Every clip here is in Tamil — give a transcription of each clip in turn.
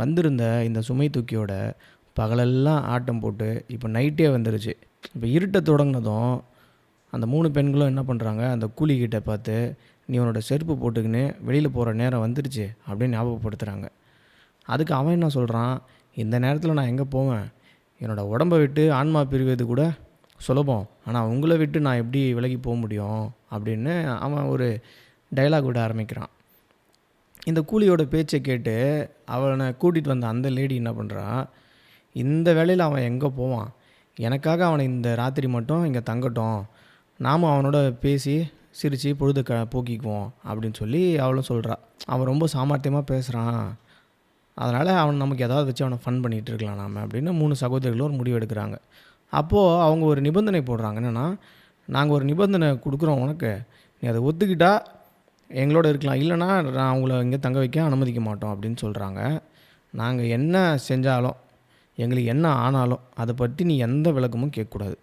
வந்திருந்த இந்த சுமை தூக்கியோட பகலெல்லாம் ஆட்டம் போட்டு இப்போ நைட்டே வந்துருச்சு. இப்போ இருட்ட தொடங்கினதும் அந்த மூணு பெண்களும் என்ன பண்ணுறாங்க அந்த கூலிக்கிட்ட பார்த்து நீ உன்னோட செருப்பு போட்டுக்கின்னு வெளியில் போகிற நேரம் வந்துருச்சு அப்படின்னு ஞாபகப்படுத்துகிறாங்க அதுக்கு அவன் என்ன சொல்கிறான் இந்த நேரத்தில் நான் எங்கே போவேன்? என்னோடய உடம்பை விட்டு ஆன்மா பிரிவது கூட சுலபம். ஆனால் உங்களை விட்டு நான் எப்படி விலகி போக முடியும்? அப்படின்னு அவன் ஒரு டைலாக் விட ஆரம்பிக்கிறான். இந்த கூலியோட பேச்சை கேட்டு அவனை கூட்டிகிட்டு வந்த அந்த லேடி என்ன பண்ணுறான் இந்த வேலையில் அவன் எங்கே போவான்? எனக்காக அவனை இந்த ராத்திரி மட்டும் இங்கே தங்கட்டும். நாம் அவனோட பேசி சிரித்து பொழுது க போக்கிக்குவோம் அப்படின்னு சொல்லி அவளும் சொல்கிறா அவன் ரொம்ப சாமர்த்தியமாக பேசுகிறான் அதனால் அவன் நமக்கு ஏதாவது வச்சு அவனை ஃபன் பண்ணிகிட்டு இருக்கலாம் நாம அப்படின்னு மூணு சகோதரிகளும் ஒரு முடிவு எடுக்கிறாங்க. அப்போது அவங்க ஒரு நிபந்தனை போடுறாங்க. என்னென்னா நாங்கள் ஒரு நிபந்தனை கொடுக்குறோம் உனக்கு. நீ அதை ஒத்துக்கிட்டால் எங்களோட இருக்கலாம். இல்லைன்னா நான் அவங்கள இங்கே தங்க வைக்க அனுமதிக்க மாட்டோம் அப்படின்னு சொல்கிறாங்க நாங்கள் என்ன செஞ்சாலும் எங்களுக்கு என்ன ஆனாலும் அதை பற்றி நீ எந்த விளக்கமும் கேட்கக்கூடாது.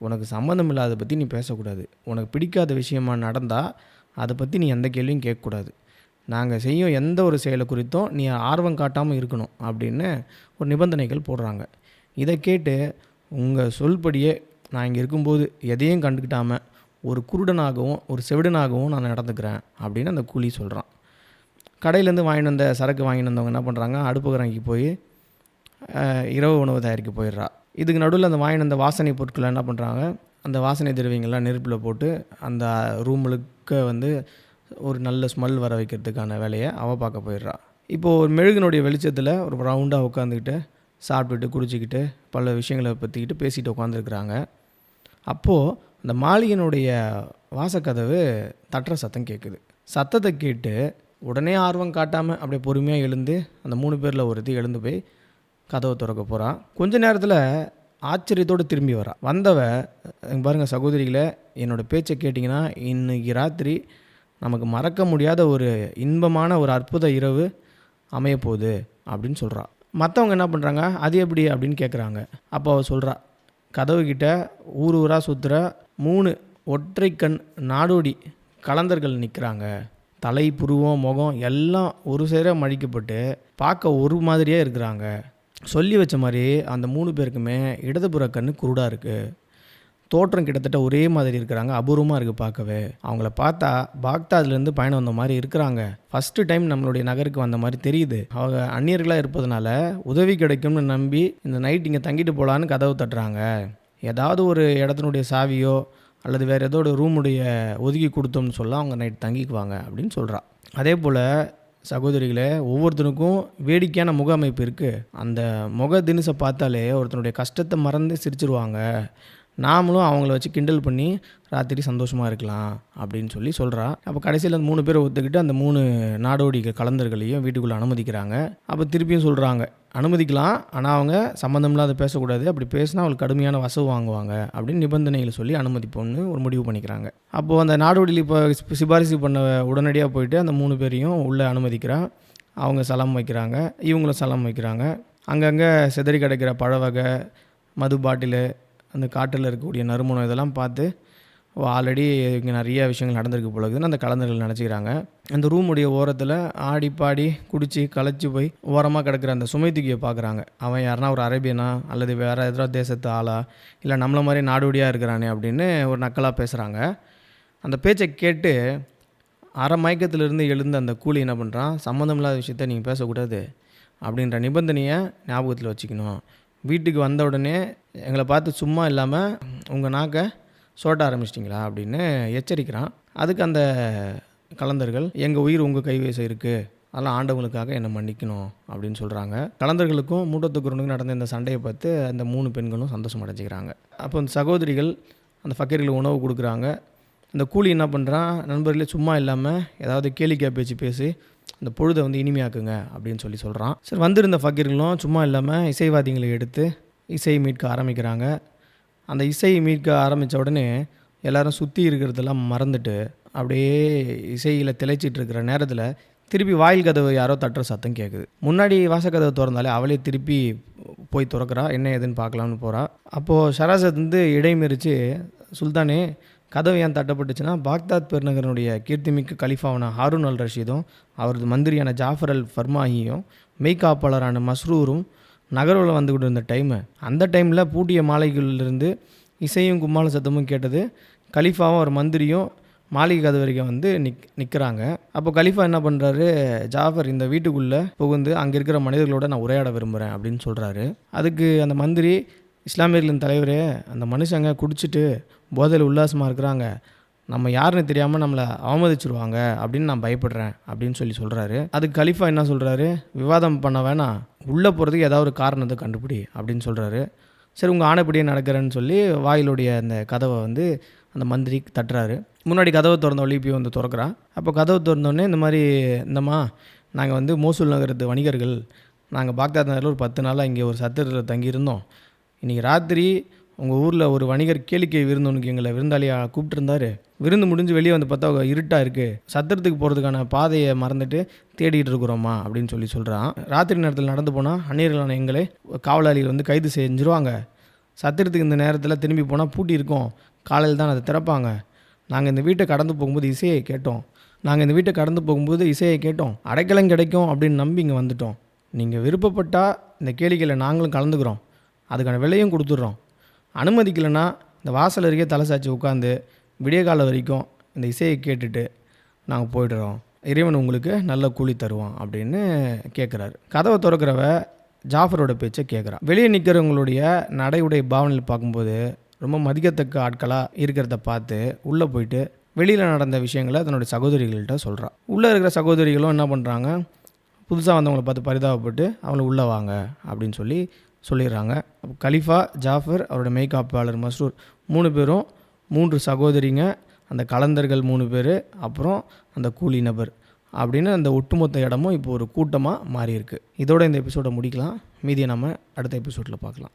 உனக்கு சம்மந்தம் இல்லாத பற்றி நீ பேசக்கூடாது. உனக்கு பிடிக்காத விஷயமா நடந்தால் அதை பற்றி நீ எந்த கேள்வியும் கேட்கக்கூடாது. நாங்கள் செய்யும் எந்த ஒரு செயலை குறித்தும் நீ ஆர்வம் காட்டாமல் இருக்கணும் அப்படின்னு ஒரு நிபந்தனைகள் போடுறாங்க. இதை கேட்டு உங்கள் சொல்படியே நான் இங்கே இருக்கும்போது எதையும் கண்டுக்கிட்டாமல் ஒரு குருடனாகவும் ஒரு செவிடனாகவும் நான் நடந்துக்கிறேன் அப்படின்னு அந்த கூலி சொல்கிறான் கடையிலேருந்து வாங்கிட்டு வந்த சரக்கு வாங்கிட்டு வந்தவங்க என்ன பண்ணுறாங்க அடுப்புக்கரைக்கு போய் இரவு உணவு தயாரிக்க போயிடுறா. இதுக்கு நடுவில் அந்த வாங்கிட்டு வந்த வாசனை பொருட்களை என்ன பண்ணுறாங்க அந்த வாசனை திரவியங்கள்லாம் நெருப்பில் போட்டு அந்த ரூம் வந்து ஒரு நல்ல ஸ்மெல் வர வைக்கிறதுக்கான வேலையை அவள் பார்க்க போயிடுறா. இப்போது ஒரு மெழுகினுடைய வெளிச்சத்தில் ஒரு ரவுண்டாக உட்காந்துக்கிட்டு சாப்பிட்டுட்டு குடிச்சிக்கிட்டு பல விஷயங்களை பற்றிக்கிட்டு பேசிகிட்டு உட்காந்துருக்குறாங்க அப்போது அந்த மாளிகையினுடைய வாசக்கதவு தட்டுற சத்தம் கேட்குது. சத்தத்தை கேட்டு உடனே ஆர்வம் காட்டாமல் அப்படியே பொறுமையாக எழுந்து அந்த மூணு பேரில் ஒருத்தி எழுந்து போய் கதவை திறக்க போகிறான் கொஞ்ச நேரத்தில் ஆச்சரியத்தோடு திரும்பி வரா. வந்தவ பாருங்கள் சகோதரிகளை என்னோட பேச்சை கேட்டிங்கன்னா இன்னைக்கு ராத்திரி நமக்கு மறக்க முடியாத ஒரு இன்பமான ஒரு அற்புத இரவு அமையப்போகுது அப்படின்னு சொல்கிறா மற்றவங்க என்ன பண்ணுறாங்க அது எப்படி அப்படின்னு கேட்குறாங்க அப்போ அவள் சொல்கிறா கதவு ஊர் ஊராக சுற்றுற மூணு ஒற்றை கண் நாடோடி கலந்தர்கள் நிற்கிறாங்க. தலை புருவம் முகம் எல்லாம் ஒரு சேர மழிக்கப்பட்டு பார்க்க ஒரு மாதிரியே இருக்கிறாங்க. சொல்லி வச்ச மாதிரி அந்த மூணு பேருக்குமே இடதுபுற கண் குருடாக இருக்குது தோற்றம் கிட்டத்தட்ட ஒரே மாதிரி இருக்கிறாங்க. அபூர்வமாக இருக்குது பார்க்கவே. அவங்கள பார்த்தா பாக்தாத்லேருந்து பயணம் வந்த மாதிரி இருக்கிறாங்க. ஃபஸ்ட்டு டைம் நம்மளுடைய நகருக்கு வந்த மாதிரி தெரியுது. அவங்க அந்நியர்களாக இருப்பதனால உதவி கிடைக்கும்னு நம்பி இந்த நைட் இங்கே தங்கிட்டு போகலான்னு கதவு தட்டுறாங்க. ஏதாவது ஒரு இடத்தினுடைய சாவியோ அல்லது வேறு ஏதோ ஒரு ரூமுடைய ஒதுக்கி கொடுத்தோம்னு சொல்ல அவங்க நைட் தங்கிக்குவாங்க அப்படின்னு சொல்கிறா அதே போல் சகோதரிகளே ஒவ்வொருத்தனுக்கும் வேடிக்கையான முக அமைப்பு இருக்குது அந்த முக தினுசை பார்த்தாலே ஒருத்தனுடைய கஷ்டத்தை மறந்து சிரிச்சிருவாங்க. நாமளும் அவங்கள வச்சு கிண்டல் பண்ணி ராத்திரி சந்தோஷமாக இருக்கலாம் அப்படின்னு சொல்லி சொல்கிறா அப்போ கடைசியில் அந்த மூணு பேரை ஒத்துக்கிட்டு அந்த மூணு நாடோடிகள் கலந்தர்களையும் வீட்டுக்குள்ளே அனுமதிக்கிறாங்க. அப்போ திருப்பியும் சொல்கிறாங்க அனுமதிக்கலாம். ஆனால் அவங்க சம்மந்தம் இல்லாத பேசக்கூடாது. அப்படி பேசினா அவங்களுக்கு கடுமையான வசவு வாங்குவாங்க அப்படின்னு நிபந்தனைகளை சொல்லி அனுமதிப்போம்னு ஒரு முடிவு பண்ணிக்கிறாங்க. அப்போது அந்த நாடோடியில் இப்போ சிபாரிசு பண்ண உடனடியாக போயிட்டு அந்த மூணு பேரையும் உள்ளே அனுமதிக்கிறான். அவங்க சலம் வைக்கிறாங்க. இவங்களும் சலம் வைக்கிறாங்க. அங்கங்கே சிதறி கிடக்கிற பழ வகை மது பாட்டிலு அந்த காட்டில் இருக்கக்கூடிய நறுமணம் இதெல்லாம் பார்த்து ஆல்ரெடி இங்கே நிறைய விஷயங்கள் நடந்திருக்கு போல அந்த கலந்தர்கள் நினச்சிக்கிறாங்க. அந்த ரூமுடைய ஓரத்தில் ஆடி பாடி குடித்து களைச்சி போய் ஓரமாக கிடக்கிற அந்த சுமை தூக்கியை பார்க்குறாங்க அவன் யாருனா ஒரு அரேபியனா அல்லது வேறு எதிரோ தேசத்து ஆளா இல்லை நம்மளை மாதிரி நாடோடியாக இருக்கிறானே அப்படின்னு ஒரு நக்கலாக பேசுகிறாங்க அந்த பேச்சை கேட்டு அரை மயக்கத்திலிருந்து எழுந்த அந்த கூலி என்ன பண்ணுறான் சம்மந்தமில்லாத விஷயத்த நீங்கள் பேசக்கூடாது அப்படின்ற நிபந்தனையை ஞாபகத்தில் வச்சுக்கணும். வீட்டுக்கு வந்த உடனே எங்களை பார்த்து சும்மா இல்லாமல் உங்கள் நாக்கை சோட்ட ஆரம்பிச்சிட்டிங்களா அப்படின்னு எச்சரிக்கிறான். அதுக்கு அந்த கலந்தர்கள் எங்கள் உயிர் உங்கள் கைவசம் இருக்குது அதெல்லாம் ஆண்டவங்களுக்காக என்னை மன்னிக்கணும். அப்படின்னு சொல்கிறாங்க கலந்தர்களுக்கும் மூட்டத்துக்குறனுக்கும் நடந்த இந்த சண்டையை பார்த்து அந்த மூணு பெண்களும் சந்தோஷம் அடைஞ்சிக்கிறாங்க. அப்போ அந்த சகோதரிகள் அந்த ஃபக்கீர்களுக்கு உணவு கொடுக்குறாங்க. அந்த கூலி என்ன பண்ணுறான் நண்பர்களே சும்மா இல்லாமல் ஏதாவது கேளிக்கையாக பேச்சு பேசி அந்த பொழுதை வந்து இனிமையாக்குங்க. அப்படின்னு சொல்லி சொல்கிறான் சரி வந்திருந்த ஃபக்கீர்களும் சும்மா இல்லாமல் இசைவாதிகளை எடுத்து இசை மீட்க ஆரம்பிக்கிறாங்க. அந்த இசை மீட்க ஆரம்பித்த உடனே எல்லோரும் சுற்றி இருக்கிறதெல்லாம் மறந்துட்டு அப்படியே இசையில் திளைச்சிட்டு இருக்கிற நேரத்தில் திருப்பி வாயில் கதவு யாரோ தட்டுற சத்தம் கேட்குது முன்னாடி வாசக்கதவை திறந்தாலே அவளே திருப்பி போய் திறக்கிறா. என்ன ஏதுன்னு பார்க்கலாம்னு போகிறா அப்போது ஷராசத் வந்து இடைமறித்து சுல்தானே கதவு ஏன் தட்டப்பட்டுச்சுன்னா பாக்தாத் பெருநகரனுடைய கீர்த்திமிக்க கலிஃபாவான ஹாரூன் அல் ரஷீதும் அவரது மந்திரியான ஜாஃபர் அல் ஃபர்மாஹியும் மெய்காப்பாளரான மஸ்ரூரும் நகர்வில் வந்துக்கிட்டு இருந்த டைமு அந்த டைமில் பூட்டிய மாளிகைகளிலிருந்து இசையும் கும்மாள சத்தமும் கேட்டது கலீஃபாவும் ஒரு மந்திரியும் மாளிகை கதவு வரைக்கும் வந்து நிக் நிற்கிறாங்க அப்போ கலீஃபா என்ன பண்ணுறாரு ஜாஃபர் இந்த வீட்டுக்குள்ளே புகுந்து அங்கே இருக்கிற மனிதர்களோட நான் உரையாட விரும்புகிறேன் அப்படின்னு சொல்கிறாரு அதுக்கு அந்த மந்திரி இஸ்லாமியர்களின் தலைவரே அந்த மனுஷங்க குடிச்சிட்டு போதையில் உல்லாசமாக இருக்கிறாங்க. நம்ம யாருன்னு தெரியாமல் நம்மளை அவமதிச்சிருவாங்க அப்படின்னு நான் பயப்படுறேன் அப்படின்னு சொல்லி சொல்கிறாரு அதுக்கு கலிஃபா என்ன சொல்கிறாரு விவாதம் பண்ண வேணாம். உள்ளே போகிறதுக்கு ஏதாவது ஒரு காரணத்தை கண்டுபிடி அப்படின்னு சொல்கிறாரு சரி உங்கள் ஆணைப்படியே நடக்கிறேன்னு சொல்லி வாயிலுடைய அந்த கதவை வந்து அந்த மந்திரி தட்டுறாரு. முன்னாடி கதவை திறந்த ஒலிப்பி வந்து திறக்கிறான். அப்போ கதவை திறந்தோடனே இந்த மாதிரி இந்தம்மா நாங்கள் வந்து மோசூல் நகரத்து வணிகர்கள். நாங்கள் பாக்தாத் நகரில் ஒரு பத்து நாளாக இங்கே ஒரு சத்திரத்தில் தங்கியிருந்தோம். இன்றைக்கி ராத்திரி உங்கள் ஊரில் ஒரு வணிகர் கேளிக்கை விருந்தவனுக்கு எங்களை விருந்தாளியாக கூப்பிட்டுருந்தாரு. விருந்து முடிஞ்சு வெளியே வந்து பார்த்தா இருட்டாக இருக்குது சத்திரத்துக்கு போகிறதுக்கான பாதையை மறந்துட்டு தேடிட்டு இருக்கிறோம்மா அப்படின்னு சொல்லி சொல்கிறான் ராத்திரி நேரத்தில் நடந்து போனால் அந்நியர்களான எங்களை காவலாளிகள் வந்து கைது செஞ்சுருவாங்க. சத்திரத்துக்கு இந்த நேரத்தில் திரும்பி போனால் பூட்டி இருக்கும். காலையில் தான் அதை திறப்பாங்க. நாங்கள் இந்த வீட்டை கடந்து போகும்போது இசையை கேட்டோம். நாங்கள் இந்த வீட்டை கடந்து போகும்போது இசையை கேட்டோம். அடைக்கலம் கிடைக்கும் அப்படின்னு நம்பி இங்கே வந்துட்டோம். நீங்கள் விருப்பப்பட்டால் இந்த கேளிக்கையில் நாங்களும் கலந்துக்கிறோம். அதுக்கான விலையும் கொடுத்துட்றோம். அனுமதிக்கலைன்னா இந்த வாசல் அருகே தலை சாய்ச்சி உட்காந்து விடிய காலம் வரைக்கும் இந்த இசையை கேட்டுட்டு நாங்கள் போயிடுறோம். இறைவன் உங்களுக்கு நல்ல கூலி தருவான் அப்படின்னு கேட்குறாரு கதவை திறக்கிறவ ஜாஃபரோட பேச்சை கேட்குறான் வெளியே நிற்கிறவங்களுடைய நடை உடை பாவனையில் பார்க்கும்போது ரொம்ப மதிக்கத்தக்க ஆட்களாக இருக்கிறத பார்த்து உள்ளே போயிட்டு வெளியில் நடந்த விஷயங்களை தன்னுடைய சகோதரிகள்கிட்ட சொல்கிறான் உள்ளே இருக்கிற சகோதரிகளும் என்ன பண்ணுறாங்க புதுசாக வந்தவங்களை பார்த்து பரிதாபப்பட்டு அவங்கள உள்ளே வாங்க அப்படின்னு சொல்லி சொல்லிடுறாங்க. அப்போ கலிஃபா ஜாஃபர் அவரோட மெய்காப்பாளர் மஸ்ரூர் மூணு பேரும் மூன்று சகோதரிங்க. அந்த கலந்தர்கள் மூணு பேர் அப்புறம் அந்த கூலி நபர் அப்படின்னு அந்த ஒட்டுமொத்த இடமும் இப்போ ஒரு கூட்டமாக மாறியிருக்கு. இதோட இந்த எபிசோடை முடிக்கலாம். மீதியை நம்ம அடுத்த எபிசோடில் பார்க்கலாம்.